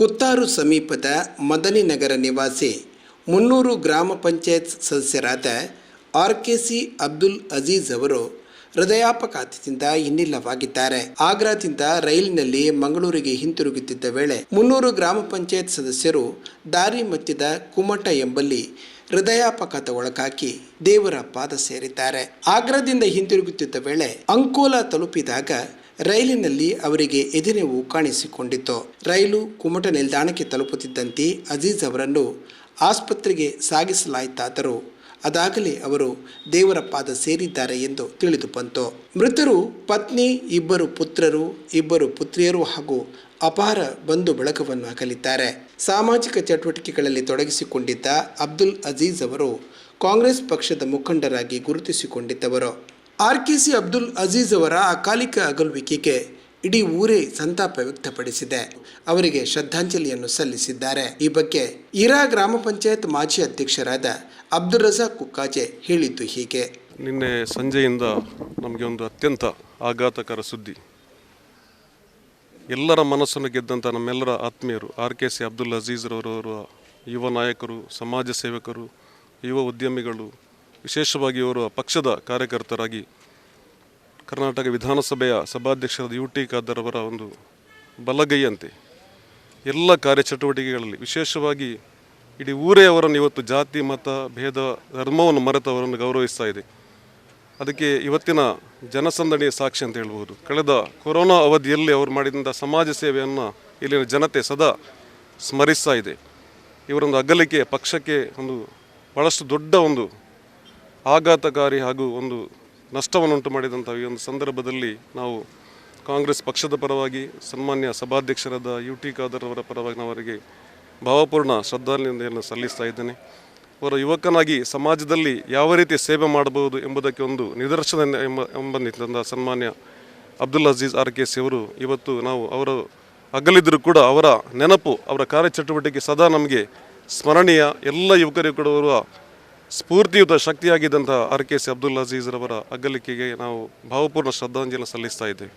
ಕುತ್ತಾರು ಸಮೀಪದ ಮದನಿನಗರ ನಿವಾಸಿ ಮುನ್ನೂರು ಗ್ರಾಮ ಪಂಚಾಯತ್ ಸದಸ್ಯರಾದ R K C Abdul Aziz ಅವರು ಹೃದಯಾಪಘಾತದಿಂದ ಇನ್ನಿಲ್ಲವಾಗಿದ್ದಾರೆ. ಆಗ್ರಾದಿಂದ ರೈಲಿನಲ್ಲಿ ಮಂಗಳೂರಿಗೆ ಹಿಂತಿರುಗುತ್ತಿದ್ದ ವೇಳೆ ಮುನ್ನೂರು ಗ್ರಾಮ ಪಂಚಾಯತ್ ಸದಸ್ಯರು ದಾರಿ ಮತ್ತಿದ ಕುಮಟ ಎಂಬಲ್ಲಿ ಹೃದಯಾಪಘಾತ ಒಳಗಾಗಿ ದೇವರ ಪಾದ ಸೇರಿದ್ದಾರೆ. ಆಗ್ರಾದಿಂದ ಹಿಂತಿರುಗುತ್ತಿದ್ದ ವೇಳೆ ಅಂಕೋಲಾ ತಲುಪಿದಾಗ ರೈಲಿನಲ್ಲಿ ಅವರಿಗೆ ಎದೆನೋವು ಕಾಣಿಸಿಕೊಂಡಿತ್ತು. ರೈಲು ಕುಮಟ ನಿಲ್ದಾಣಕ್ಕೆ ತಲುಪುತ್ತಿದ್ದಂತೆ ಅಜೀಜ್ ಅವರನ್ನು ಆಸ್ಪತ್ರೆಗೆ ಸಾಗಿಸಲಾಯಿತಾದರೂ ಅದಾಗಲೇ ಅವರು ದೇವರ ಪಾದ ಸೇರಿದ್ದಾರೆ ಎಂದು ತಿಳಿದು ಬಂತು. ಮೃತರು ಪತ್ನಿ, ಇಬ್ಬರು ಪುತ್ರರು, ಇಬ್ಬರು ಪುತ್ರಿಯರು ಹಾಗೂ ಅಪಾರ ಬಂಧು ಬಳಗವನ್ನು ಅಗಲಿದ್ದಾರೆ ಸಾಮಾಜಿಕ ಚಟುವಟಿಕೆಗಳಲ್ಲಿ ತೊಡಗಿಸಿಕೊಂಡಿದ್ದ ಅಬ್ದುಲ್ ಅಜೀಜ್ ಅವರು ಕಾಂಗ್ರೆಸ್ ಪಕ್ಷದ ಮುಖಂಡರಾಗಿ ಗುರುತಿಸಿಕೊಂಡಿದ್ದವರು. R K C Abdul Aziz ಅವರ ಅಕಾಲಿಕ ಅಗಲುವಿಕೆಗೆ ಇಡೀ ಊರೇ ಸಂತಾಪ ವ್ಯಕ್ತಪಡಿಸಿದೆ. ಅವರಿಗೆ ಶ್ರದ್ಧಾಂಜಲಿಯನ್ನು ಸಲ್ಲಿಸಿದ್ದಾರೆ. ಈ ಬಗ್ಗೆ ಇರಾ ಗ್ರಾಮ ಪಂಚಾಯತ್ ಮಾಜಿ ಅಧ್ಯಕ್ಷರಾದ ಅಬ್ದುಲ್ ರಜಾ ಕುಕ್ಕಾಜೆ ಹೇಳಿದ್ದು ಹೀಗೆ. ನಿನ್ನೆ ಸಂಜೆಯಿಂದ ನಮಗೆ ಒಂದು ಅತ್ಯಂತ ಆಘಾತಕರ ಸುದ್ದಿ. ಎಲ್ಲರ ಮನಸ್ಸನ್ನು ಗೆದ್ದಂಥ ನಮ್ಮೆಲ್ಲರ ಆತ್ಮೀಯರು ಆರ್ ಕೆ ಸಿ ಅಬ್ದುಲ್ ಅಜೀಜ್ರವರವರ ಯುವ ನಾಯಕರು, ಸಮಾಜ ಸೇವಕರು, ಯುವ ಉದ್ಯಮಿಗಳು ವಿಶೇಷವಾಗಿ ಇವರು ಪಕ್ಷದ ಕಾರ್ಯಕರ್ತರಾಗಿ ಕರ್ನಾಟಕ ವಿಧಾನಸಭೆಯ ಸಭಾಧ್ಯಕ್ಷರಾದ ಯು ಟಿ ಖಾದರ್ ಅವರ ಒಂದು ಬಲಗೈಯಂತೆ ಎಲ್ಲ ಕಾರ್ಯಚಟುವಟಿಕೆಗಳಲ್ಲಿ ವಿಶೇಷವಾಗಿ ಇಡೀ ಊರೇ ಅವರನ್ನು ಇವತ್ತು ಜಾತಿ, ಮತ, ಭೇದ, ಧರ್ಮವನ್ನು ಮರೆತು ಅವರನ್ನು ಗೌರವಿಸ್ತಾ ಇದೆ. ಅದಕ್ಕೆ ಇವತ್ತಿನ ಜನಸಂದಣಿಯ ಸಾಕ್ಷಿ ಅಂತ ಹೇಳ್ಬೋದು ಕಳೆದ ಕೊರೋನಾ ಅವಧಿಯಲ್ಲಿ ಅವರು ಮಾಡಿದಂಥ ಸಮಾಜ ಸೇವೆಯನ್ನು ಇಲ್ಲಿನ ಜನತೆ ಸದಾ ಸ್ಮರಿಸ್ತಾ ಇದೆ. ಇವರೊಂದು ಅಗಲಿಕೆ, ಪಕ್ಷಕ್ಕೆ ಒಂದು ಭಾಳಷ್ಟು ದೊಡ್ಡ ಒಂದು ಆಘಾತಕಾರಿ ಹಾಗೂ ಒಂದು ನಷ್ಟವನ್ನುಂಟು ಮಾಡಿದಂಥ ಈ ಒಂದು ಸಂದರ್ಭದಲ್ಲಿ ನಾವು ಕಾಂಗ್ರೆಸ್ ಪಕ್ಷದ ಪರವಾಗಿ ಸನ್ಮಾನ್ಯ ಸಭಾಧ್ಯಕ್ಷರಾದ ಯು ಟಿ ಖಾದರ್ ಅವರ ಪರವಾಗಿ ನಾವು ಅವರಿಗೆ ಭಾವಪೂರ್ಣ ಶ್ರದ್ಧಾಂಜಲಿಯನ್ನು ಸಲ್ಲಿಸ್ತಾ ಇದ್ದೇನೆ. ಅವರ ಯುವಕನಾಗಿ ಸಮಾಜದಲ್ಲಿ ಯಾವ ರೀತಿ ಸೇವೆ ಮಾಡಬಹುದು ಎಂಬುದಕ್ಕೆ ಒಂದು ನಿದರ್ಶನ ಎಂಬ ಎಂಬ ಸನ್ಮಾನ್ಯ Abdul Aziz R K C ಅವರು ಇವತ್ತು ನಾವು ಅವರು ಅಗಲಿದ್ದರೂ ಕೂಡ ಅವರ ನೆನಪು, ಅವರ ಕಾರ್ಯಚಟುವಟಿಕೆ ಸದಾ ನಮಗೆ ಸ್ಮರಣೀಯ ಎಲ್ಲ ಯುವಕರಿಗೂ ಕೂಡ ಸ್ಫೂರ್ತಿಯುತ ಶಕ್ತಿಯಾಗಿದ್ದಂಥ ಆರ್ ಕೆ ಸಿ ಅಬ್ದುಲ್ ಅಜೀಜ್ರವರ ಅಗಲಿಕೆಗೆ ನಾವು ಭಾವಪೂರ್ಣ ಶ್ರದ್ಧಾಂಜಲಿ ಸಲ್ಲಿಸ್ತಾ ಇದ್ದೇವೆ.